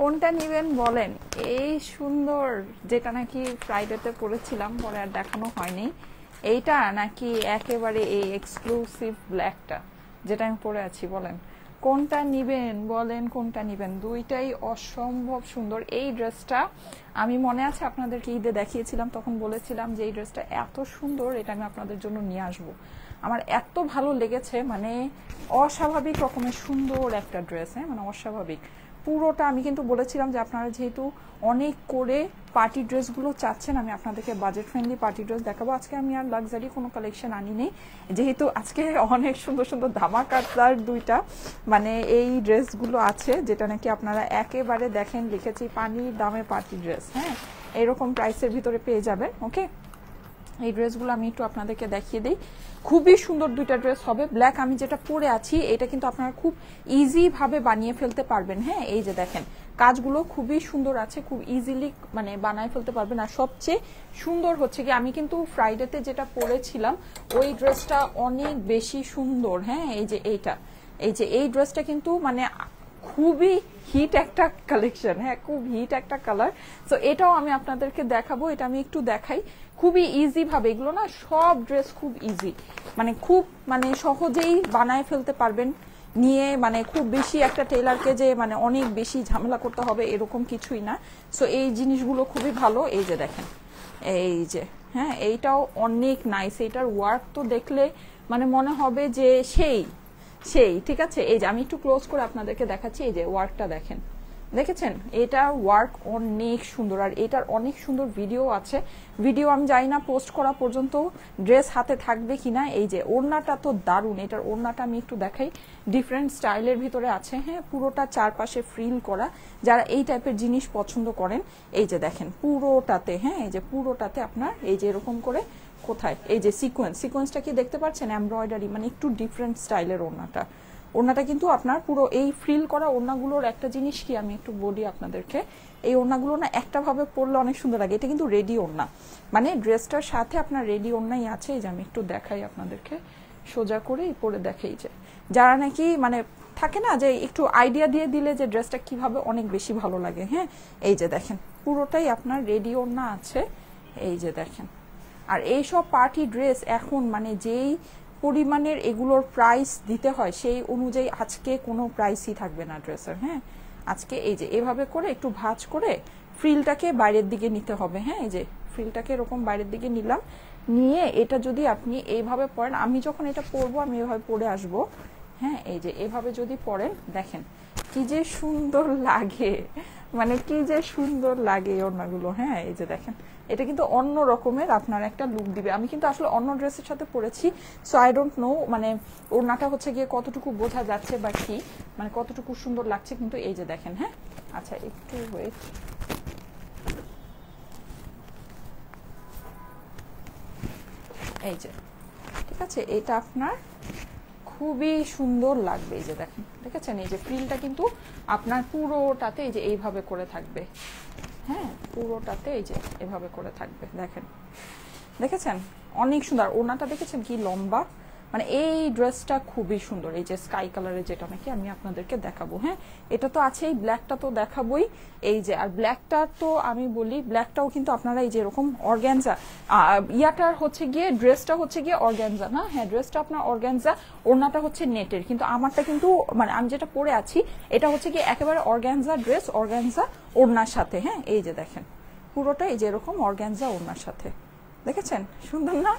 কোনটা নিবেন বলেন? এই সুন্দর যেটা নাকি ফ্রাইডেতে পরেছিলাম পরে আর দেখানো হয়নি। এইটা নাকি একেবারে এই এক্সক্লুসিভ ব্ল্যাকটা যেটা আমি পরে আছি, বলেন। কোনটা নিবেন বলেন, কোনটা নিবেন? দুইটাই অসম্ভব সুন্দর। এই ড্রেসটা আমি মনে আছে আপনাদেরকে ঈদে দেখিয়েছিলাম, তখন বলেছিলাম যে এই ড্রেসটা এত সুন্দর, এটা আমি আপনাদের জন্য নিয়ে আসব। আমার এত ভালো লেগেছে মানে অস্বাভাবিক রকমের সুন্দর একটা ড্রেস হ্যাঁ? মানে অস্বাভাবিক। পুরোটা আমি কিন্তু বলেছিলাম যে আপনারা যেহেতু অনেক করে পার্টি ড্রেসগুলো চাচ্ছেন, আমি আপনাদেরকে বাজেট ফ্রেন্ডলি পার্টি ড্রেস দেখাবো। আজকে আমি আর লাক্সারি কোনো কালেকশন আনি নেই। যেহেতু আজকে অনেক সুন্দর সুন্দর ধামাকাতার দুইটা মানে এই ড্রেসগুলো আছে, যেটা নাকি আপনারা একেবারে দেখেন, লিখেছি পানির দামে পার্টি ড্রেস হ্যাঁ? এরকম প্রাইসের ভিতরে পেয়ে যাবেন ওকে এই ড্রেসগুলো আমি একটু আপনাদেরকে দেখিয়ে দিই। খুবই সুন্দর দুইটা ড্রেস হবে। ব্ল্যাক আমি যেটা পরে আছি, এটা কিন্তু আপনারা খুব ইজি ভাবে বানিয়ে ফেলতে পারবেন। হ্যাঁ এই যে দেখেন, কাজগুলো খুবই সুন্দর আছে, খুব ইজিলি মানে বানায় ফেলতে পারবেন। আর সবচেয়ে সুন্দর হচ্ছে কি, আমি কিন্তু ফ্রাইডেতে যেটা পরেছিলাম, ওই ড্রেসটা অনেক বেশি সুন্দর। হ্যাঁ এই যে এইটা, এই যে এই ড্রেসটা কিন্তু মানে খুবই হিট একটা কালেকশন হ্যাঁ খুব হিট একটা কালার সো এটাও আমি আপনাদেরকে দেখাবো, এটা আমি একটু দেখাই। খুবই ইজি ভাবে, এগুলো না সব ড্রেস খুব ইজি মানে খুব মানে সহজেই বানায় ফেলতে পারবেন। নিয়ে মানে খুব বেশি একটা টেলারকে যে মানে অনেক বেশি ঝামেলা করতে হবে, এরকম কিছুই না। সো এই জিনিসগুলো খুবই ভালো। এই যে দেখেন, এই যে হ্যাঁ এইটাও অনেক নাইস এইটার ওয়ার্ক তো দেখলে মানে মনে হবে যে সেই। সেই, ঠিক আছে? এই যে, আমি একটু ক্লোজ করে আপনাদেরকে দেখাচ্ছি, এই যে ওয়ার্কটা দেখেন। দেখেছেন? এটার ওয়ার্ক অনেক সুন্দর, আর এটার অনেক সুন্দর ভিডিও আছে। ভিডিও আমি জানি না পোস্ট করা পর্যন্ত ড্রেস হাতে থাকবে কিনা। এই যে ওড়নাটা তো দারুণ, এটার ওড়নাটা আমি একটু দেখাই। ডিফারেন্ট স্টাইলের ভিতরে আছে হ্যাঁ পুরোটা চারপাশে ফ্রিল করা। যারা এই টাইপের জিনিস পছন্দ করেন, এই যে দেখেন, পুরোটাতে হ্যাঁ এই যে পুরোটাতে আপনার, এই যে এরকম করে কোথায়? এই যে সিকোয়েন্স সিকোয়েন্সটা কি দেখতে পাচ্ছেন? এমব্রয়ডারি মানে একটু ডিফারেন্ট স্টাইলের ওড়নাটা। ওড়নাটা কিন্তু আপনার পুরো এই ফ্রিল করা ওড়নাগুলোর একটা জিনিস কি আমি একটু বলি আপনাদেরকে। এই ওড়নাগুলো না একটা ভাবে পরলে অনেক সুন্দর লাগে। এটা কিন্তু রেডি ওড়না। মানে ড্রেসটার সাথে আপনার রেডি ওড়নাই আছে। এই যে আমি একটু দেখাই আপনাদেরকে। সোজা করে পরে দেখাই যে। যারা নাকি মানে থাকে না যে একটু আইডিয়া দিয়ে দিলে যে ড্রেসটা কীভাবে অনেক বেশি ভালো লাগে হ্যাঁ? এই যে দেখেন, পুরোটাই আপনার রেডি ওড়না আছে। এই যে দেখেন। আর এইসব পার্টি ড্রেস এখন মানে যেই পরিমাণের এগুলোর প্রাইস দিতে হয়, সেই অনুযায়ী আজকে কোনো প্রাইসই থাকবে না ড্রেসের হ্যাঁ? আজকে এই যে, এভাবে করে একটু ভাজ করে ফ্রিলটাকে বাইরের দিকে নিতে হবে হ্যাঁ? এই যে ফ্রিলটাকে এরকম বাইরের দিকে নিলাম, নিয়ে এটা যদি আপনি এইভাবে পরেন, আমি যখন এটা পরবো, আমি এভাবে পরে আসব হ্যাঁ? এই যে, এভাবে যদি পরেন, দেখেন কি যে সুন্দর লাগে। মানে কি যে সুন্দর লাগে এই ওড়নাগুলো হ্যাঁ? এই যে দেখেন, এটা কিন্তু অন্য রকমের আপনার একটা লুক দিবে। আমি কিন্তু আসলে অন্য ড্রেসের সাথে পরেছি সো আই ডোন্ট নো মানে ওড়নাটা হচ্ছে গিয়ে কতটুকু বোঝা যাচ্ছে বা কি মানে কতটুকু সুন্দর লাগছে, কিন্তু এই যে দেখেন হ্যাঁ? আচ্ছা একটু ওয়েট এই যে, ঠিক আছে? এটা আপনার খুবই সুন্দর লাগবে এই যে দেখেন, দেখেছেন? এই যে ফিলটা কিন্তু আপনার পুরোটাতে এই যে এইভাবে করে থাকবে। হ্যাঁ পুরোটাতে এই যে এভাবে করে থাকবে, দেখেন। দেখেছেন? অনেক সুন্দর। ওনাটা দেখেছেন কি লম্বা? মানে এই ড্রেসটা খুবই সুন্দর, এই যে স্কাই কালারের যেটা নাকি আমি আপনাদেরকে দেখাবো হ্যাঁ? এটা তো আছে এই ব্ল্যাকটা তো দেখাবোই। এই যে, আর ব্ল্যাকটা তো আমি বলি ব্ল্যাকটাও কিন্তু আপনারা এই যে এরকম অর্গ্যানজা ইয়াটার হচ্ছে গিয়ে ড্রেসটা হচ্ছে গিয়ে অর্গ্যানজা না? হ্যাঁ ড্রেসটা আপনার অর্গ্যানজা ওড়নাটা হচ্ছে নেটের। কিন্তু আমারটা কিন্তু মানে আমি যেটা পরে আছি, এটা হচ্ছে গিয়ে একেবারে অর্গ্যানজা ড্রেস অর্গ্যানজা ওড়নার সাথে হ্যাঁ? এই যে দেখেন পুরোটা এই যে এরকম অর্গ্যানজা ওড়নার সাথে। দেখেছেন? সুন্দর না?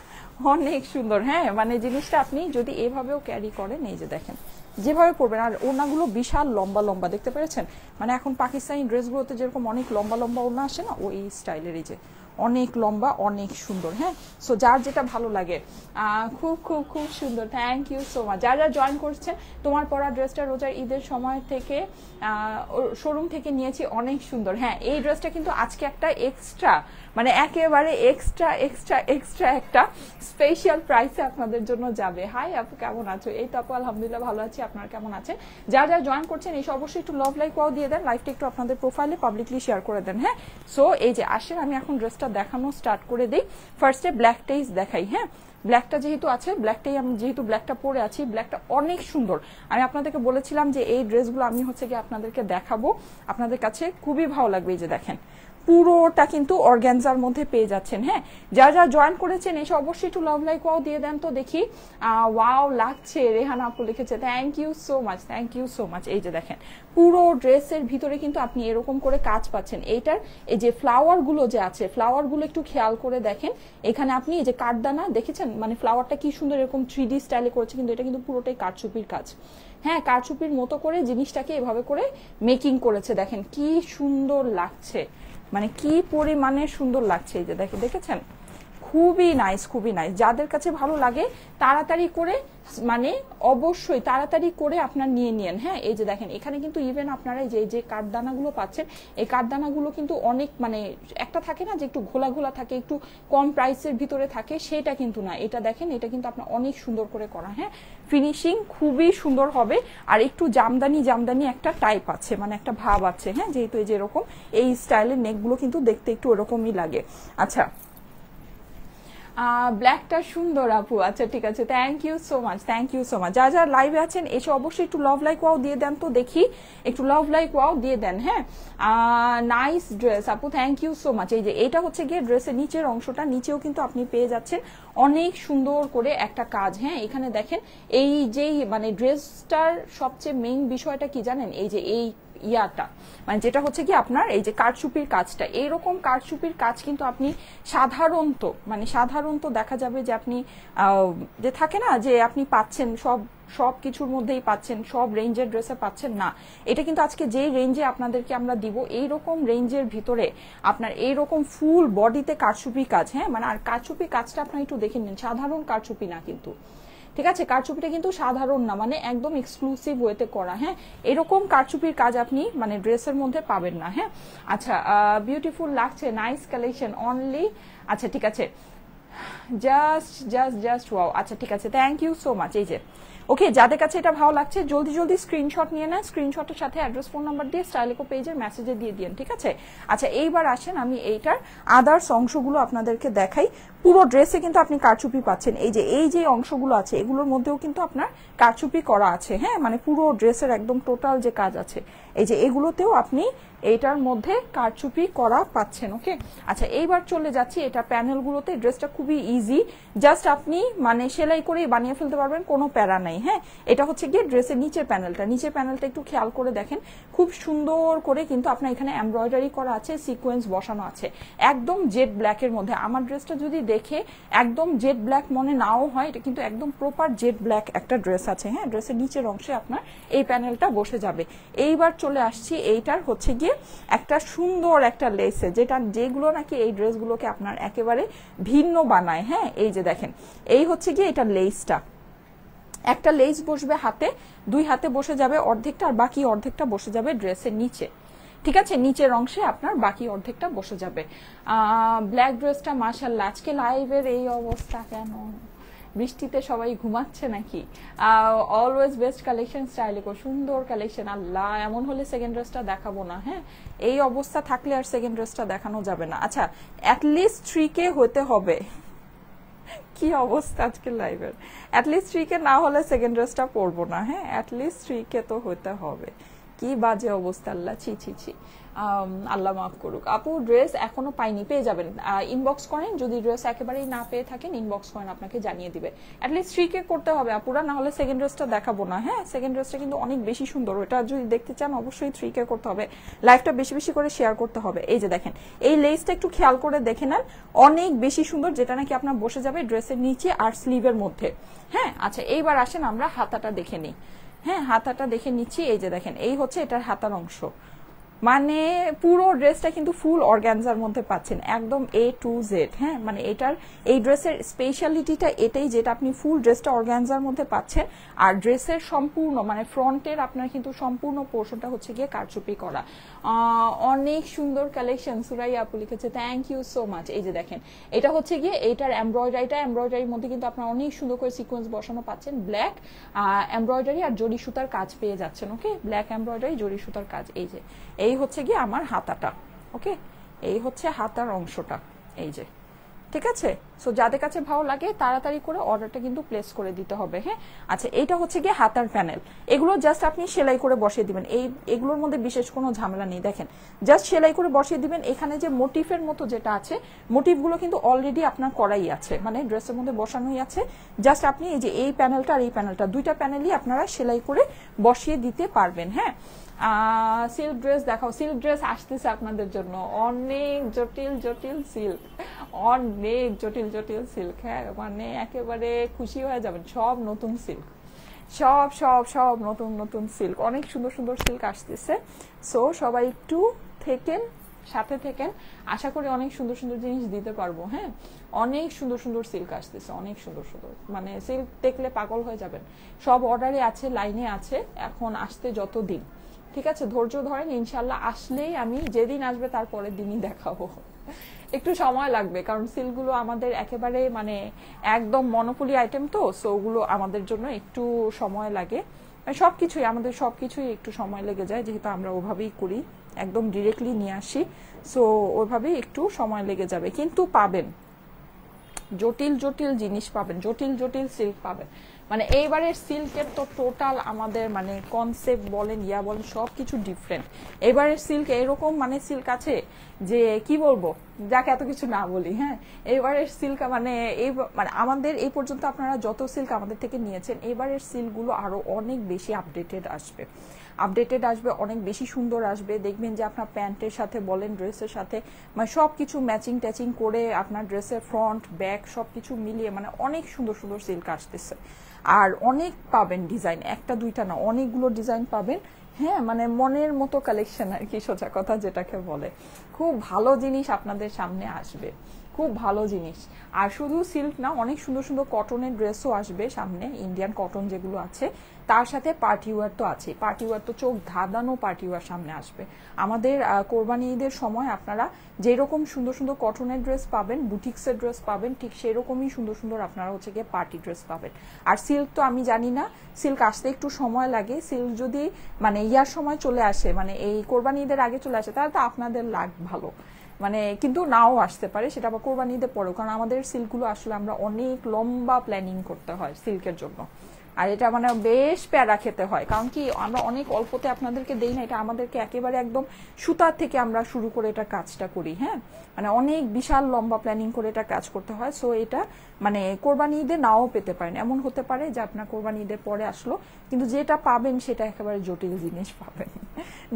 অনেক সুন্দর হ্যাঁ? মানে জিনিসটা আপনি যদি এভাবেও ক্যারি করেন, এই যে দেখেন, যেভাবে পরবেন, আর ওনাগুলো বিশাল লম্বা লম্বা, দেখতে পেরেছেন? মানে এখন পাকিস্তানি ড্রেসগুলোতে যেরকম অনেক লম্বা লম্বা ওনা আসে না, ওই স্টাইলের এই যে অনেক লম্বা, অনেক সুন্দর হ্যাঁ? সো যার যেটা ভালো লাগে। খুব খুব খুব সুন্দর। থ্যাংক ইউ সো মাচ যারা যারা জয়েন করছেন তোমার পরা ড্রেসটা রোজার ঈদের সময় থেকে শোরুম থেকে নিয়েছি, অনেক সুন্দর। হ্যাঁ এই ড্রেসটা কিন্তু আজকে একটা এক্সট্রা মানে একেবারে এক্সট্রা এক্সট্রা এক্সট্রা একটা স্পেশাল প্রাইসে আপনাদের জন্য যাবে। হাই আপু, কেমন আছো? এই তো আপু, আলহামদুলিল্লাহ ভালো আছি। আপনারা কেমন আছেন? যারা যারা জয়েন করছেন এই অবশ্যই একটু লভ লাইক দিয়ে দেন। লাইফটা একটু আপনাদের প্রোফাইলে পাবলিকলি শেয়ার করে দেন হ্যাঁ? সো এই যে, আসেন, আমি এখন ড্রেসটা দেখানো স্টার্ট করে দেই। ফার্স্টে ব্ল্যাক টেইস দেখাই হ্যাঁ? ব্ল্যাকটা যেহেতু আছে ব্ল্যাকটাই আমি যেহেতু ব্ল্যাকটা পরে আছি ব্ল্যাকটা অনেক সুন্দর। আমি আপনাদেরকে বলেছিলাম যে এই ড্রেসগুলো আমি হচ্ছে গিয়ে আপনাদেরকে দেখাবো। আপনাদের কাছে খুবই ভালো লাগবে এই যে দেখেন। পুরোটা কিন্তু অর্গ্যানজার মধ্যে পেয়ে যাচ্ছেন হ্যাঁ? যা যা জয়েন করেছেন, এসে অবশ্যই একটু লাভ লাইক ওয়াও দিয়ে দেন তো দেখি। ওয়াও লাগছে, রেহানা আপু লিখেছে thank you so much thank you so much এই যে দেখেন, পুরো ড্রেসের ভিতরে কিন্তু আপনি এরকম করে কাজ পাচ্ছেন। এইটার, এই যে ফ্লাওয়ারগুলো যে আছে ফ্লাওয়ারগুলো একটু খেয়াল করে দেখেন। এখানে আপনি এই যে কাঠদানা দেখেছেন? মানে ফ্লাওয়ারটা কি সুন্দর এরকম থ্রি ডি স্টাইলে করেছে, কিন্তু এটা কিন্তু পুরোটাই কাঠচুপির কাজ। হ্যাঁ কারচুপির মতো করে জিনিসটাকে এভাবে করে মেকিং করেছে। দেখেন কি সুন্দর লাগছে। মানে কি পরিমাণে সুন্দর লাগছে এই যে দেখে দেখেছেন? খুবই নাইস খুবই নাইস যাদের কাছে ভালো লাগে, তাড়াতাড়ি করে মানে অবশ্যই তাড়াতাড়ি করে আপনার নিয়ে নিন হ্যাঁ এই যে দেখেন, এখানে কিন্তু ইভেন আপনারা যে যে কাঠদানাগুলো পাচ্ছেন, এই কাঠদানাগুলো কিন্তু অনেক মানে একটা থাকে না যে একটু ঘোলা ঘোলা থাকে, একটু কম প্রাইসের ভিতরে থাকে, সেটা কিন্তু না। এটা দেখেন, এটা কিন্তু আপনার অনেক সুন্দর করে করা। হ্যাঁ ফিনিশিং খুবই সুন্দর হবে। আর একটু জামদানি জামদানি একটা টাইপ আছে মানে একটা ভাব আছে। হ্যাঁ যেহেতু এই যে এরকম, এই স্টাইলের নেকগুলো কিন্তু দেখতে একটু ওরকমই লাগে। আচ্ছা ব্ল্যাকটা সুন্দর আপু। আচ্ছা ঠিক আছে। Thank you so much thank you so much যা যা লাইভে আছেন, এসে অবশ্যই একটু লাভ লাইক ওয়াও দিয়ে দেন তো, দেখি। একটু লাভ লাইক ওয়াও দিয়ে দেন হ্যাঁ? নাইস ড্রেস আপু থ্যাংক ইউ সো মাচ এই যে, এটা হচ্ছে গিয়ে ড্রেসের নিচের অংশটা, নিচেও কিন্তু আপনি পেয়ে যাচ্ছেন অনেক সুন্দর করে একটা কাজ হ্যাঁ? এখানে দেখেন, এই যেই মানে ড্রেসটার সবচেয়ে মেইন বিষয়টা কি জানেন? এই যে, এই ইয়াটা। মানে যেটা হচ্ছে কি আপনার এই যে কারচুপির কাজটা, এইরকম কারচুপির কাজ কিন্তু আপনি সাধারণত মানে সাধারণত দেখা যাবে যে আপনি যে থাকে না যে আপনি পাচ্ছেন সব সব কিছুর মধ্যেই পাচ্ছেন, সব রেঞ্জের ড্রেসে পাচ্ছেন না। এটা কিন্তু আজকে যে রেঞ্জে আপনাদেরকে আমরা দিব এই রকম রেঞ্জের ভিতরে আপনার এই রকম ফুল বডিতে কারচুপি কাজ হ্যাঁ? মানে আর কারচুপি কাজটা আপনার একটু দেখে নিন, সাধারণ কারচুপি না কিন্তু। ঠিক আছে? কারচুপিটা কিন্তু সাধারণ না মানে একদম এক্সক্লুসিভ ওয়েতে করা হ্যাঁ? এরকম কারচুপির কাজ আপনি মানে ড্রেসের মধ্যে পাবেন না হ্যাঁ? আচ্ছা বিউটিফুল লাগছে নাইস কালেকশন অনলি আচ্ছা ঠিক আছে। জাস্ট জাস্ট জাস্ট ওয়াও আচ্ছা ঠিক আছে থ্যাংক ইউ সো মাচ এই যে। ওকে যাদের কাছে এটা ভালো লাগছে, জলদি জলদি স্ক্রিনশট নিয়ে নেন। স্ক্রিনশটের সাথে অ্যাড্রেস ফোন নাম্বার দিয়ে স্টাইলিকো পেজের মেসেজে দিয়ে দিন ঠিক আছে? আচ্ছা এইবার আসেন আমি এইটার আদার্স অংশগুলো আপনাদেরকে দেখাই। পুরো ড্রেসে কিন্তু আপনি কারচুপি পাচ্ছেন। এই যে এই যে অংশগুলো আছে, এগুলোর মধ্যেও কিন্তু আপনার কারচুপি করা আছে হ্যাঁ? মানে পুরো ড্রেসের একদম টোটাল যে কাজ আছে, এই যে এগুলোতেও আপনি এইটার মধ্যে কারচুপি করা পাচ্ছেন, ওকে? আচ্ছা এইবার চলে যাচ্ছি এটা প্যানেলগুলোতে। ড্রেসটা খুবই ইজি জাস্ট আপনি মানে সেলাই করেই বানিয়ে ফেলতে পারবেন, কোনো প্যারা নাই হ্যাঁ? এটা হচ্ছে গিয়ে ড্রেসের নিচের প্যানেলটা। নিচের প্যানেলটা একটু খেয়াল করে দেখেন। খুব সুন্দর করে কিন্তু আপনার এখানে এমব্রয়ডারি করা আছে সিকোয়েন্স বসানো আছে। একদম জেড ব্ল্যাকের মধ্যে। আমার ড্রেসটা যদি দেখে একদম জেড ব্ল্যাক মনে নাও হয়, এটা কিন্তু একদম প্রপার জেড ব্ল্যাক একটা ড্রেস আছে হ্যাঁ? ড্রেসের নিচের অংশে আপনার এই প্যানেলটা বসে যাবে। এইবার চলে আসছি, এইটার হচ্ছে গিয়ে একটা সুন্দর একটা লেসে যেটা যেগুলো নাকি এই ড্রেসগুলোকে আপনার একেবারে ভিন্ন বানায় হ্যাঁ? এই যে দেখেন, এই হচ্ছে গিয়ে এটা লেসটা একটা লেস বসবে হাতে, দুই হাতে বসে যাবে অর্ধেকটা আর বাকি অর্ধেকটা বসে যাবে ড্রেসের নিচে। ঠিক আছে? নিচের অংশে আপনার বাকি অর্ধেকটা বসে যাবে। ব্ল্যাক ড্রেসটা মার্শাল্লাহ আজকে লাইভের এই অবস্থা কেন? বৃষ্টিতে সবাই ঘুমাচ্ছে নাকি? অলওয়েজ বেস্ট কালেকশন স্টাইলে সুন্দর কালেকশন আল্লাহ, এমন হলে সেকেন্ড ড্রেসটা দেখাবো না হ্যাঁ? এই অবস্থা থাকলে আর সেকেন্ড ড্রেসটা দেখানো যাবে না। আচ্ছা অ্যাটলিস্ট থ্রি কে হতে হবে। কি অবস্থা আজকে লাইভের অ্যাটলিস্ট থ্রি কে না হলে সেকেন্ড ড্রেসটা পরবো না হ্যাঁ? অ্যাটলিস্ট থ্রি কে তো হতে হবে। কি বাজে অবস্থা, আল্লাহ, ছি ছি ছি। আল্লাহ মাফ করুক। আপু ড্রেস এখনও পাইনি, পেয়ে যাবেন। ইনবক্স করেন, যদি ড্রেস একেবারেই না পেয়ে থাকেন ইনবক্স করেন, আপনাকে জানিয়ে দিবে। অ্যাটলিস্ট থ্রি কে করতে হবে, আপুরা, না হলে সেকেন্ড ড্রেসটা দেখাবো না হ্যাঁ? সেকেন্ড ড্রেসটা কিন্তু অনেক বেশি সুন্দর। ওটা যদি দেখতে চান, অবশ্যই থ্রি কে করতে হবে। লাইফটা বেশি বেশি করে শেয়ার করতে হবে। এই যে দেখেন, এই লেসটা একটু খেয়াল করে দেখে নেন। অনেক বেশি সুন্দর, যেটা নাকি আপনার বসে যাবে ড্রেসের নিচে আর স্লিভের মধ্যে। হ্যাঁ? আচ্ছা এইবার আসেন, আমরা হাতাটা দেখে নিই। হ্যাঁ? হাতাটা দেখে নিচ্ছি, এই যে দেখেন, এই হচ্ছে এটার হাতার অংশ। মানে পুরো ড্রেসটা কিন্তু ফুল অর্গ্যানজার মধ্যে পাচ্ছেন, একদম এ টু জেড হ্যাঁ? মানে এটার, এই ড্রেসের স্পেশালিটিটা এটাই যেটা আপনি ফুল ড্রেসটা অর্গ্যানজার মধ্যে পাচ্ছেন, আর ড্রেসের সম্পূর্ণ মানে ফ্রন্টের আপনার কিন্তু সম্পূর্ণ পোর্শনটা হচ্ছে গিয়ে কারচুপি করা। অনেক সুন্দর কালেকশন সুরাই আপু লিখেছে। থ্যাংক ইউ সো মাচ এই যে দেখেন, এটা হচ্ছে গিয়ে এটার এমব্রয়ডারিটা এমব্রয়ডারির মধ্যে কিন্তু আপনার অনেক সুন্দর করে সিকোয়েন্স বসানো পাচ্ছেন। ব্ল্যাক এমব্রয়ডারি আর জড়ি সুতার কাজ পেয়ে যাচ্ছেন ওকে ব্ল্যাক এমব্রয়ডারি জরি সুতার কাজ। এই যে, এই হচ্ছে গিয়ে আমার হাতাটা ওকে এই হচ্ছে হাতার অংশটা। এই যে ঠিক আছে? সো যাদের কাছে ভালো লাগে, তাড়াতাড়ি করে অর্ডারটা কিন্তু প্লেস করে দিতে হবে হ্যাঁ? আচ্ছা এইটা হচ্ছে গিয়ে হাতার প্যানেল এগুলো জাস্ট আপনি সেলাই করে বসিয়ে দিবেন। এই, এগুলোর মধ্যে বিশেষ কোনো ঝামেলা নেই, দেখেন। জাস্ট সেলাই করে বসিয়ে দিবেন। এখানে যে মোটিফের মতো যেটা আছে মোটিফগুলো কিন্তু অলরেডি আপনার করাই আছে। মানে ড্রেসের মধ্যে বসানোই আছে। জাস্ট আপনি এই যে এই প্যানেলটা আর এই প্যানেলটা দুইটা প্যানেলই আপনারা সেলাই করে বসিয়ে দিতে পারবেন হ্যাঁ? সিল্ক ড্রেস দেখাও। সিল্ক ড্রেস আসতেছে আপনাদের জন্য। অনেক জটিল জটিল সিল্ক অনেক জটিল জটিল সিল্ক হ্যাঁ? মানে একেবারে খুশি হয়ে যাবেন। সব নতুন সিল্ক সব সব সব নতুন নতুন সিল্ক অনেক সুন্দর সুন্দর সিল্ক আসতেছে। সো সবাই একটু থেকেন, সাথে থেকেন। আশা করি অনেক সুন্দর সুন্দর জিনিস দিতে পারব হ্যাঁ? অনেক সুন্দর সুন্দর সিল্ক আসতেছে। অনেক সুন্দর সুন্দর। মানে সিল্ক দেখলে পাগল হয়ে যাবেন। সব অর্ডারে আছে লাইনে আছে। এখন আসতে যত দিন। ঠিক আছে, ধৈর্য ধরেন, ইনশাল্লাহ আসলেই আমি যেদিন আসবে তার পরের দিনই দেখাবো। একটু সময় লাগবে, কারণ সিলগুলো আমাদের একেবারে মানে একদম মনোপলি আইটেম তো সো ওগুলো আমাদের জন্য একটু সময় লাগে। মানে সবকিছুই, আমাদের সবকিছুই একটু সময় লেগে যায়, যেহেতু আমরা ওভাবেই করি, একদম ডিরেক্টলি নিয়ে আসি সো ওইভাবেই একটু সময় লেগে যাবে। কিন্তু পাবেন, জটিল জটিল জিনিস পাবেন, জটিল জটিল সিল্ক পাবেন। মানে এইবারের সিল্কের তো টোটাল আমাদের মানে কনসেপ্ট বলেন, ইয়া বলেন সব কিছু ডিফারেন্ট এবারের সিল্ক এরকম মানে সিল্ক আছে যে, কি বলব? যাকে এত কিছু না বলি হ্যাঁ? এবারের সিল্ক মানে এই মানে আমাদের এই পর্যন্ত আপনারা যত সিল্ক আমাদের থেকে নিয়েছেন, এবারের সিল্কগুলো আরও অনেক বেশি আপডেটেড আসবে। আপডেটেড আসবে, অনেক বেশি সুন্দর আসবে। দেখবেন যে আপনার প্যান্টের সাথে বলেন, ড্রেসের সাথে মানে সব কিছু ম্যাচিং ট্যাচিং করে আপনার ড্রেসের ফ্রন্ট ব্যাক সব কিছু মিলিয়ে মানে অনেক সুন্দর সুন্দর সিল্ক আসতেছে। আর অনেক পাবেন ডিজাইন একটা, দুইটা না, অনেকগুলো ডিজাইন পাবেন। হ্যাঁ মানে মনের মতো কালেকশন আর কি, সোজা কথা যেটাকে বলে। খুব ভালো জিনিস আপনাদের সামনে আসবে। খুব ভালো জিনিস। আর শুধু সিল্ক না, অনেক সুন্দর সুন্দর কটনের ড্রেসও আসবে সামনে ইন্ডিয়ান কটন যেগুলো আছে। তার সাথে পার্টি ওয়ার তো আছে। পার্টি ওয়ার তো চোখ ধাঁধানো পার্টি ওয়ার সামনে আসবে। আমাদের কোরবানি ঈদের সময় আপনারা যেরকম সুন্দর সুন্দর কটনের ড্রেস পাবেন বুটিক্সের ড্রেস পাবেন, ঠিক সেরকমই সুন্দর সুন্দর আপনারা হচ্ছে গিয়ে পার্টি ড্রেস পাবেন। আর সিল্ক তো আমি জানি না সিল্ক আসতে একটু সময় লাগে। সিল্ক যদি মানে ইয়ার সময় চলে আসে মানে এই কোরবানি ঈদের আগে চলে আসে, তাহলে তো আপনাদের লাগ ভালো। মানে কিন্তু নাও আসতে পারে, সেটা আবার কোরবানি ঈদের পরেও কারণ আমাদের সিল্কগুলো আসলে আমরা অনেক লম্বা প্ল্যানিং করতে হয় সিল্কের জন্য। আর এটা মানে বেশ প্যারা খেতে হয়। কারণ কি, আমরা অনেক অল্পতে আপনাদেরকে দেই না, এটা আমাদেরকে একেবারে একদম সুতার থেকে আমরা শুরু করে এটা কাজটা করি হ্যাঁ? মানে অনেক বিশাল লম্বা প্ল্যানিং করে এটা কাজ করতে হয়। সো এটা মানে কোরবানি ঈদে নাও পেতে পারেন। এমন হতে পারে যে আপনার কোরবানি ঈদের পরে আসলো, কিন্তু যেটা পাবেন সেটা একেবারে জটিল জিনিস পাবেন।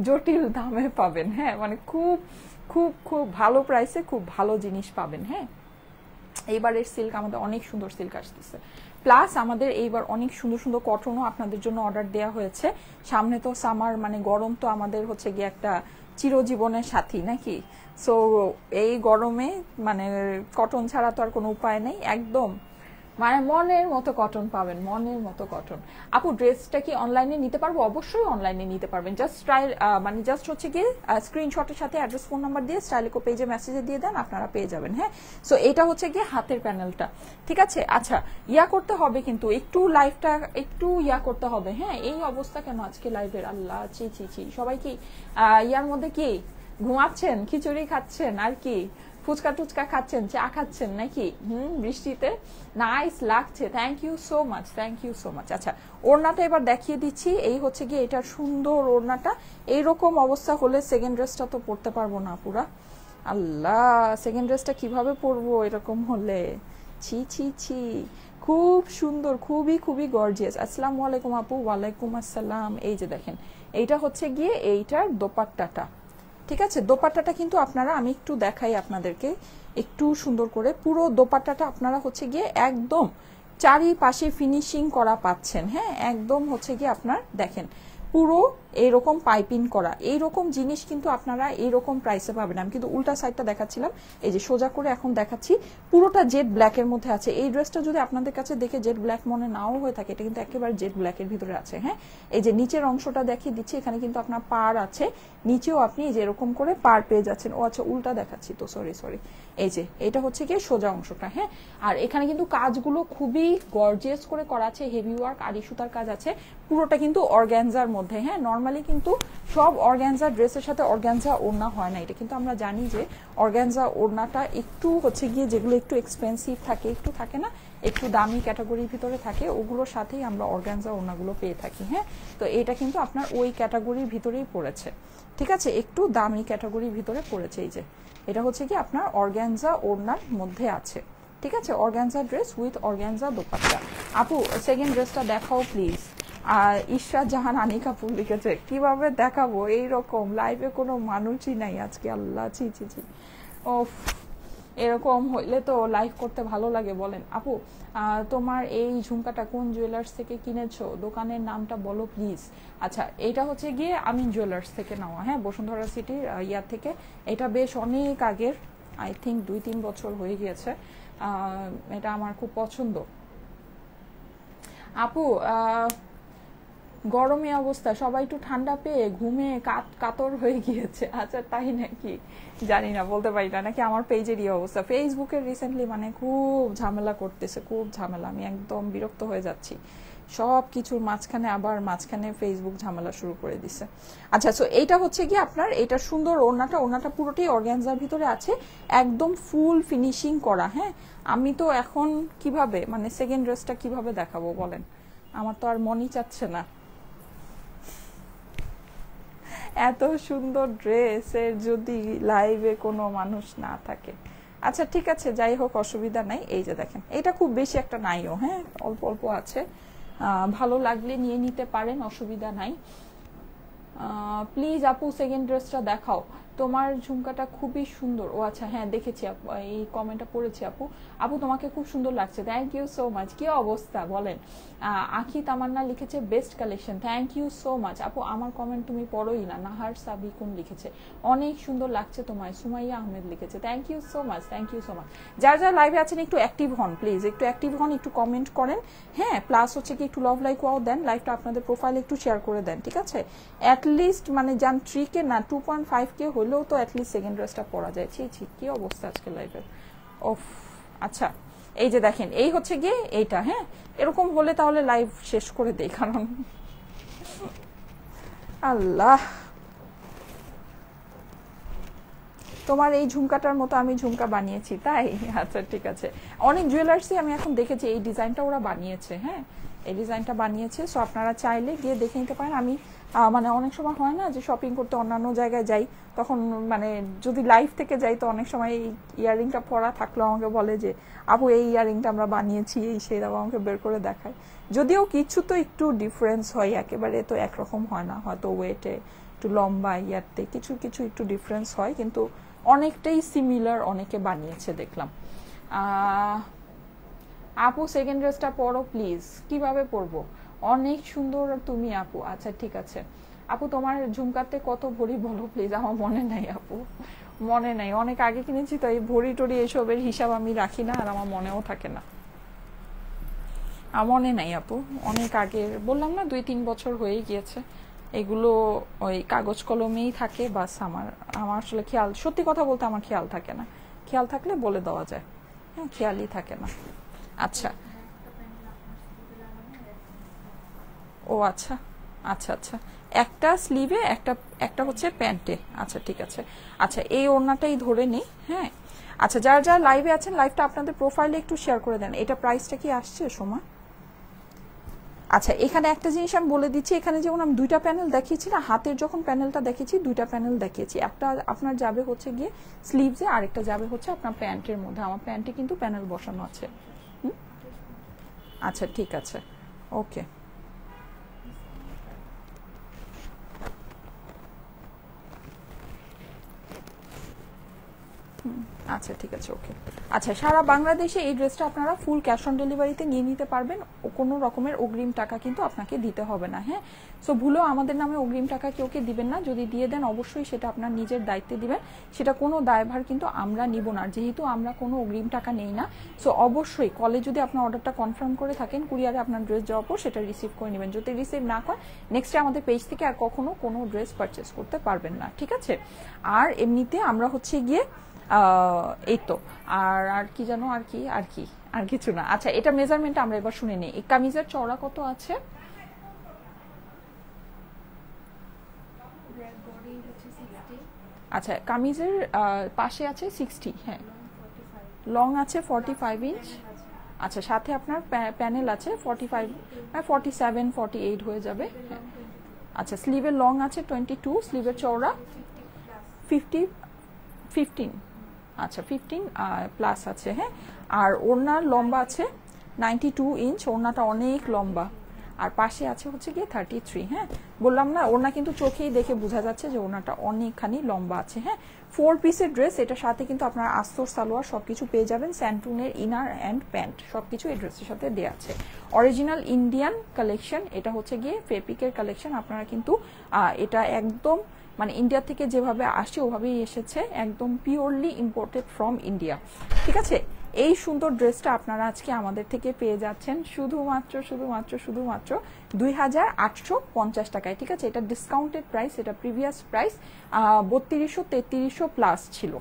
জটিল দামে পাবেন হ্যাঁ? মানে খুব খুব খুব ভালো প্রাইসে খুব ভালো জিনিস পাবেন হ্যাঁ? এইবারের সিল্ক আমাদের অনেক সুন্দর সিল্ক আসতেছে। প্লাস আমাদের এইবার অনেক সুন্দর সুন্দর কটনও আপনাদের জন্য অর্ডার দেওয়া হয়েছে। সামনে তো সামার মানে গরম তো আমাদের হচ্ছে গিয়ে একটা চিরজীবনের সাথী, নাকি? সো এই গরমে মানে কটন ছাড়া তো আর কোনো উপায় নেই, একদম। মানে মনের মতো কটন পাবেন, মনের মতো কটন। আপু, ড্রেসটা কি অনলাইনে নিতে পারব? অবশ্যই অনলাইনে নিতে পারবেন। জাস্ট স্টাইল মানে জাস্ট হচ্ছে গিয়ে স্ক্রিনশটের সাথে অ্যাড্রেস ফোন নাম্বার দিয়ে স্টাইলিকো পেজে মেসেজে দিয়ে দেন, আপনারা পেয়ে যাবেন হ্যাঁ? সো এটা হচ্ছে গিয়ে হাতের প্যানেলটা ঠিক আছে? আচ্ছা ইয়া করতে হবে কিন্তু, একটু লাইফটা একটু ইয়া করতে হবে হ্যাঁ? এই অবস্থা কেন আজকে লাইভের আল্লাহ চি চি চি সবাই কি ইয়ার মধ্যে কি, ঘুমাচ্ছেন? খিচুড়ি খাচ্ছেন? আর কি? ফুচকা টুচকা খাচ্ছেন, চা খাচ্ছেন নাকি? হুম, বৃষ্টিতে? নাইস লাগছে। Thank you so much thank you so much আচ্ছা ওড়নাটা এবার দেখিয়ে দিচ্ছি। এই হচ্ছে গিয়ে এটার সুন্দর ওড়নাটা। এইরকম অবস্থা হলে সেকেন্ড ড্রেসটা তো পরতে পারব না পুরা। আল্লাহ সেকেন্ড ড্রেসটা কীভাবে পরবো এরকম হলে? ছি ছি ছি। খুব সুন্দর, খুবই খুবই গর্জিয়াস আসসালামু আলাইকুম আপু, ওয়ালাইকুম আসসালাম। এই যে দেখেন, এইটা হচ্ছে গিয়ে এইটার দোপাট্টাটা। ঠিক আছে? দোপাট্টাটা কিন্তু আপনারা, আমি একটু দেখাই আপনাদেরকে। একটু সুন্দর করে পুরো দোপাট্টাটা আপনারা হচ্ছে গিয়ে একদম চারিপাশে ফিনিশিং করা পাচ্ছেন। হ্যাঁ একদম হচ্ছে গিয়ে আপনার দেখেন, পুরো এইরকম পাইপিং করা, এইরকম জিনিস কিন্তু আপনারা এইরকম প্রাইসে পাবেন। আমি কিন্তু উল্টা সাইডটা দেখাচ্ছিলাম, এই যে সোজা করে এখন দেখাচ্ছি, পুরোটা জেড ব্ল্যাকের মধ্যে আছে। এই ড্রেসটা যদি আপনাদের কাছে দেখে জেড ব্ল্যাক মনে নাও হয়ে থাকে, এটা কিন্তু একেবারে জেড ব্ল্যাকের ভিতরে আছে হ্যাঁ? এই যে নিচের অংশটা দেখিয়ে দিচ্ছি, এখানে কিন্তু আপনার পার আছে। নিচেও আপনি যে এরকম করে পার পেয়ে যাচ্ছেন। ও আচ্ছা উল্টা দেখাচ্ছি তো সরি সরি এই যে, এটা হচ্ছে কি সোজা অংশটা হ্যাঁ? আর এখানে কিন্তু কাজগুলো খুবই গর্জিয়াস করে করা আছে হেভি ওয়ার্ক আর সুতার কাজ আছে। পুরোটা কিন্তু অর্গ্যানজার মধ্যে হ্যাঁ? নর্মালি কিন্তু সব অর্গ্যানজা ড্রেসের সাথে অর্গ্যানজা ওড়না হয় না। এটা কিন্তু আমরা জানি যে অর্গ্যানজা ওড়নাটা একটু হচ্ছে গিয়ে যেগুলো একটু এক্সপেন্সিভ থাকে, একটু থাকে না, একটু দামি ক্যাটাগরির ভিতরে থাকে, ওগুলোর সাথেই আমরা অর্গ্যানজা ওড়নাগুলো পেয়ে থাকি হ্যাঁ? তো এটা কিন্তু আপনার ওই ক্যাটাগরির ভিতরেই পড়েছে। ঠিক আছে? একটু দামি ক্যাটাগরির ভিতরে পড়েছে এই যে। এটা হচ্ছে কি আপনার অর্গ্যানজা ওড়নার মধ্যে আছে। ঠিক আছে? Organza dress with organza dupatta. আপু সেকেন্ড ড্রেসটা দেখাও প্লিজ আর ঈশ্বর জাহান আনি কাপুর লিখেছে কীভাবে দেখাবো? এইরকম লাইভে কোনো মানুষই নাই আজকে, আল্লাহ, ছি ছি ছি। ও এরকম হইলে তো লাইভ করতে ভালো লাগে, বলেন। আপু তোমার এই ঝুমকাটা কোন জুয়েলার্স থেকে কিনেছো? দোকানের নামটা বলো প্লিজ আচ্ছা এটা হচ্ছে গিয়ে আমি জুয়েলার্স থেকে নেওয়া হ্যাঁ? বসুন্ধরা সিটির ইয়ার থেকে। এটা বেশ অনেক আগের আই থিঙ্ক দুই, তিন বছর হয়ে গিয়েছে। এটা আমার খুব পছন্দ। আপু গরমে অবস্থা, সবাই একটু ঠান্ডা পেয়ে ঘুমে কাত, কাতর হয়ে গিয়েছে। আচ্ছা তাই নাকি? জানি না, বলতে পারি না। নাকি আমার পেজেরই অবস্থা। ফেসবুকের রিসেন্টলি মানে খুব ঝামেলা করতেছে, খুব ঝামেলা। আমি একদম বিরক্ত হয়ে যাচ্ছি। সব কিছুর মাঝখানে আবার মাঝখানে ফেসবুক ঝামেলা শুরু করে দিছে। আচ্ছা সো এইটা হচ্ছে কি আপনার, এটা সুন্দর ওড়নাটা ওড়নাটা পুরোটাই অর্গ্যানজার ভিতরে আছে। একদম ফুল ফিনিশিং করা হ্যাঁ? আমি তো এখন কীভাবে মানে সেকেন্ড ড্রেসটা কীভাবে দেখাবো বলেন? আমার তো আর মনই চাচ্ছে না। এত সুন্দর ড্রেসের যদি লাইভে কোনো মানুষ না থাকে। আচ্ছা ঠিক আছে, যাই হোক, অসুবিধা নাই। এই যে দেখেন, এটা খুব বেশি একটা নাইও হ্যাঁ? অল্প অল্প আছে। ভালো লাগলে নিয়ে নিতে পারেন, অসুবিধা নাই। প্লিজ আপু সেকেন্ড ড্রেসটা দেখাও। তোমার ঝুমকাটা খুবই সুন্দর। ও আচ্ছা হ্যাঁ দেখেছি এই কমেন্টটা পড়েছি আপু। আপু, তোমাকে খুব সুন্দর লাগছে। থ্যাংক ইউ সো মাচ কি অবস্থা, বলেন। আখি তামান্না লিখেছে best collection thank you so much আপু, আমার কমেন্ট তুমি পড়োই না। নাহার সাবিকুন লিখেছে, অনেক সুন্দর লাগছে তোমায়। সুমাইয়া আহমেদ লিখেছে thank you so much thank you so much যারা যারা লাইভে আছেন, একটু অ্যাক্টিভ হন প্লিজ একটু অ্যাক্টিভ হন, একটু কমেন্ট করেন। হ্যাঁ প্লাস হচ্ছে কি, একটু লভ লাইক ওয়াও দেন। লাইভটা আপনাদের প্রোফাইলে একটু শেয়ার করে দেন, ঠিক আছে? অ্যাটলিস্ট মানে যান থ্রি কে না টু পয়েন্ট ফাইভ কে হলেও তো অ্যাটলিস্ট সেকেন্ড ড্রেসটা পরা যায়। ছি ছি, কি অবস্থা আজকে লাইভের ওফ আচ্ছা এই যে দেখেন, এই হচ্ছে গিয়ে এইটা হ্যাঁ? এরকম হলে তাহলে লাইভ শেষ করে দেই, কারণ আল্লাহ। তোমার এই ঝুমকাটার মতো আমি ঝুমকা বানিয়েছি, তাই? আচ্ছা ঠিক আছে। অনেক জুয়েলার্সই আমি এখন দেখেছি, এই ডিজাইনটা ওরা বানিয়েছে হ্যাঁ? এই ডিজাইনটা বানিয়েছে সো আপনারা চাইলে গিয়ে দেখে নিতে পারেন। আমি মানে অনেক সময় হয় না যে শপিং করতে অন্যান্য জায়গায় যাই, তখন মানে যদি লাইফ থেকে যাই, তো অনেক সময় এই ইয়ারিংটা পরা থাকলেও আমাকে বলে যে, আপু, এই ইয়ারিংটা আমরা বানিয়েছি, এই সেই দাবা আমাকে বের করে দেখায়। যদিও কিছু তো একটু ডিফারেন্স হয়, একেবারে তো একরকম হয় না, হয়তো ওয়েটে একটু লম্বা ইয়ারতে কিছু কিছু একটু ডিফারেন্স হয়, কিন্তু অনেকটাই সিমিলার অনেকে বানিয়েছে, দেখলাম। আপু সেকেন্ড ড্রেসটা পরো প্লিজ কীভাবে পরবো? অনেক সুন্দর তুমি আপু। আচ্ছা ঠিক আছে। আপু, তোমার ঝুমকাতে কত ভরি বলো প্লিজ আমার মনে নাই আপু। মনে নাই। অনেক আগে কিনেছি তো এই ভরি টরি এসবের হিসাব আমি রাখি না, আর আমার মনেও থাকে না। মনে নাই আপু। অনেক আগের বললাম না, দুই তিন বছর হয়ে গিয়েছে। এগুলো ওই কাগজ কলমেই থাকে, বাস আমার আমার আসলে খেয়াল, সত্যি কথা বলতে আমার খেয়াল থাকে না। খেয়াল থাকলে বলে দেওয়া যায়। হ্যাঁ খেয়ালই থাকে না। আচ্ছা ও আচ্ছা আচ্ছা আচ্ছা। একটা স্লিভে একটা একটা হচ্ছে প্যান্টে আচ্ছা ঠিক আছে। আচ্ছা এই ওড়নাটাই ধরে নিই হ্যাঁ? আচ্ছা যারা যারা লাইভে আছেন লাইভটা আপনাদের প্রোফাইলে একটু শেয়ার করে দেন। এটা প্রাইসটা কি আসছে সময় আচ্ছা এখানে একটা জিনিস আমি বলে দিচ্ছি। এখানে যেমন আমি দুইটা প্যানেল দেখিয়েছি না, হাতের যখন প্যানেলটা দেখেছি দুইটা প্যানেল দেখিয়েছি। একটা আপনার যাবে হচ্ছে গিয়ে স্লিভসে আরেকটা যাবে হচ্ছে আপনার প্যান্টের মধ্যে। আমার প্যান্টে কিন্তু প্যানেল বসানো আছে। আচ্ছা ঠিক আছে। ওকে আচ্ছা ঠিক আছে, ওকে। আচ্ছা সারা বাংলাদেশে এই ড্রেসটা আপনারা ফুল ক্যাশ অন ডেলিভারিতে নিয়ে নিতে পারবেন। কোনো রকমের অগ্রিম টাকা কিন্তু আপনাকে দিতে হবে না হ্যাঁ? সো ভুলেও আমাদের নামে অগ্রিম টাকা কেউ কে দিবেন না। যদি দিয়ে দেন, অবশ্যই সেটা আপনার নিজের দায়িত্বে দিবেন। সেটা কোনো দায়ভার কিন্তু আমরা নিব না। যেহেতু আমরা কোনো অগ্রিম টাকা নেই না সো অবশ্যই কলে যদি আপনার অর্ডারটা কনফার্ম করে থাকেন, কুরিয়ারে আপনার ড্রেস যাওয়ার পর সেটা রিসিভ করে নেবেন। যদি রিসিভ না করেন নেক্সটে আমাদের পেজ থেকে আর কখনো কোনো ড্রেস পারচেস করতে পারবেন না, ঠিক আছে? আর এমনিতে আমরা হচ্ছে গিয়ে এই তো আর আর কি জানো আর কি আর কি, আর কিছু না। আচ্ছা এটা মেজারমেন্ট আমরা এবার শুনে নিই। এই কামিজের চওড়া কত আছে? আচ্ছা কামিজের পাশে আছে সিক্সটি হ্যাঁ। লং আছে ফর্টি ফাইভ ইঞ্চ আচ্ছা সাথে আপনার প্যানেল আছে ফর্টি ফাইভ হ্যাঁ ফর্টি সেভেন ফর্টি এইট হয়ে যাবে হ্যাঁ। আচ্ছা স্লিভের লং আছে টোয়েন্টি টু স্লিভের চওড়া ফিফটি ফিফটিন আচ্ছা ফিফটিন প্লাস আছে হ্যাঁ? আর ওড়নার লম্বা আছে নাইনটি টু ইঞ্চ ওড়নাটা অনেক লম্বা। আর পাশে আছে হচ্ছে গিয়ে থার্টি থ্রি হ্যাঁ? বললাম না, ওড়না কিন্তু চোখেই দেখে বোঝা যাচ্ছে যে ওড়নাটা অনেকখানি লম্বা আছে হ্যাঁ? ফোর পিসের ড্রেস এটার সাথে কিন্তু আপনার আস্তর, সালোয়ার সবকিছু পেয়ে যাবেন স্যান্টুনের ইনার অ্যান্ড প্যান্ট সবকিছু এই ড্রেসের সাথে দেওয়া আছে। অরিজিনাল ইন্ডিয়ান কালেকশন এটা হচ্ছে গিয়ে ফেপিকের কালেকশন আপনারা কিন্তু এটা একদম মানে ইন্ডিয়া থেকে যেভাবে আসে ওভাবেই এসেছে একদম পিওরলি ইম্পোর্টেড ফ্রম ইন্ডিয়া ঠিক আছে? এই সুন্দর ড্রেসটা আপনারা আজকে আমাদের থেকে পেয়ে যাচ্ছেন শুধুমাত্র শুধুমাত্র শুধুমাত্র দুই হাজার আটশো পঞ্চাশ টাকায়। ঠিক আছে? এটা ডিসকাউন্টেড প্রাইস এটা প্রিভিয়াস প্রাইস বত্রিশশো, তেত্রিশশো প্লাস ছিল।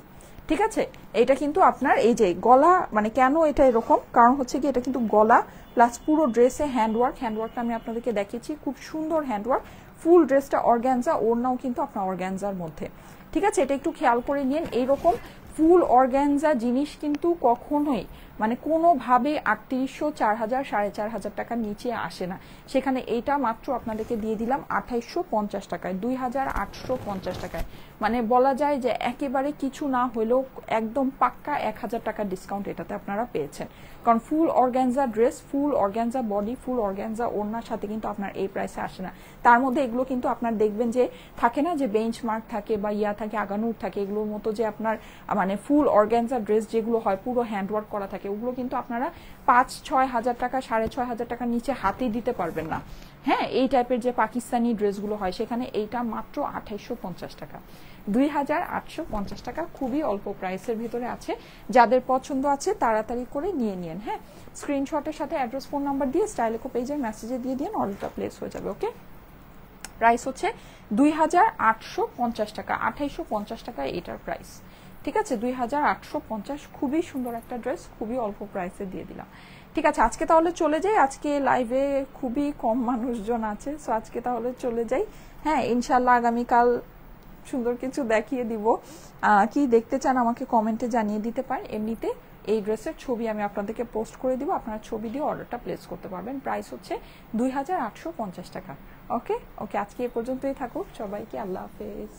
ঠিক আছে? এটা কিন্তু আপনার এই যে গলা মানে কেন এটা এরকম? কারণ হচ্ছে কি, এটা কিন্তু গলা প্লাস পুরো ড্রেসে হ্যান্ডওয়ার্ক হ্যান্ডওয়ার্কটা আমি আপনাদেরকে দেখিয়েছি। খুব সুন্দর হ্যান্ডওয়ার্ক ফুল ড্রেসটা অর্গ্যানজা, ওড়নাও কিন্তু আপনার অর্গ্যানজার মধ্যে। ঠিক আছে? এটা একটু খেয়াল করে নিন। এইরকম ফুল অর্গ্যানজা জিনিস কিন্তু কখনোই মানে কোনোভাবে আটত্রিশশো চার হাজার সাড়ে চার হাজার টাকার নিচে আসে না। সেখানে এইটা মাত্র আপনাদেরকে দিয়ে দিলাম আঠাইশশো পঞ্চাশ টাকায়, দুই হাজার আটশো পঞ্চাশ টাকায়। মানে বলা যায় যে একেবারে কিছু না হলেও একদম পাক্কা এক হাজার টাকার ডিসকাউন্ট এটাতে আপনারা পেয়েছেন। কারণ full organza dress full organza body full organza ওড়নার সাথে কিন্তু আপনার এই প্রাইসে আসে না। তার মধ্যে এগুলো কিন্তু আপনার দেখবেন যে থাকে না যে বেঞ্চ মার্ক থাকে বা ইয়া থাকে, আগানুর থাকে, এগুলোর মতো যে আপনার মানে ফুল অর্গ্যানজা ড্রেস যেগুলো হয়, পুরো হ্যান্ডওয়ার্ক করা থাকে ওগুলো কিন্তু আপনারা পাঁচ, ছয় হাজার টাকা, সাড়ে ছয় হাজার টাকার নিচে হাতেই দিতে পারবেন না। হ্যাঁ এই টাইপের যে পাকিস্তানি ড্রেসগুলো হয়, সেখানে এইটা মাত্র আঠাইশো পঞ্চাশ টাকা। দুই হাজার আটশো পঞ্চাশ টাকা খুবই অল্প প্রাইসের ভিতরে আছে। যাদের পছন্দ আছে, তাড়াতাড়ি করে নিয়ে নিন হ্যাঁ স্ক্রিনশটের সাথে অ্যাড্রেস ফোন নাম্বার দিয়ে স্টাইলেকো পেজের মেসেজে দিয়ে দিন অর্ডারটা প্লেস হয়ে যাবে ওকে প্রাইস হচ্ছে দুই হাজার আটশো পঞ্চাশ টাকা আঠাইশো টাকা এটার প্রাইস ঠিক আছে, দুই হাজার আটশো পঞ্চাশ খুবই সুন্দর একটা ড্রেস, খুবই অল্প প্রাইসে দিয়ে দিলাম। ঠিক আছে, আজকে তাহলে চলে যাই, আজকে লাইভে খুবই কম মানুষজন আছে সো আজকে তাহলে চলে যাই। হ্যাঁ ইনশাল্লাহ আগামীকাল সুন্দর কিছু দেখিয়ে দিব। কি দেখতে চান আমাকে কমেন্টে জানিয়ে দিতে পারেন। এমনিতে এই ড্রেসের ছবি আমি আপনাদেরকে পোস্ট করে দিব, আপনারা ছবি দিয়ে অর্ডারটা প্লেস করতে পারবেন। প্রাইস হচ্ছে দুই হাজার আটশো পঞ্চাশ টাকা। ওকে ওকে আজকে এ পর্যন্তই থাকুক। সবাইকে আল্লাহ হাফেজ।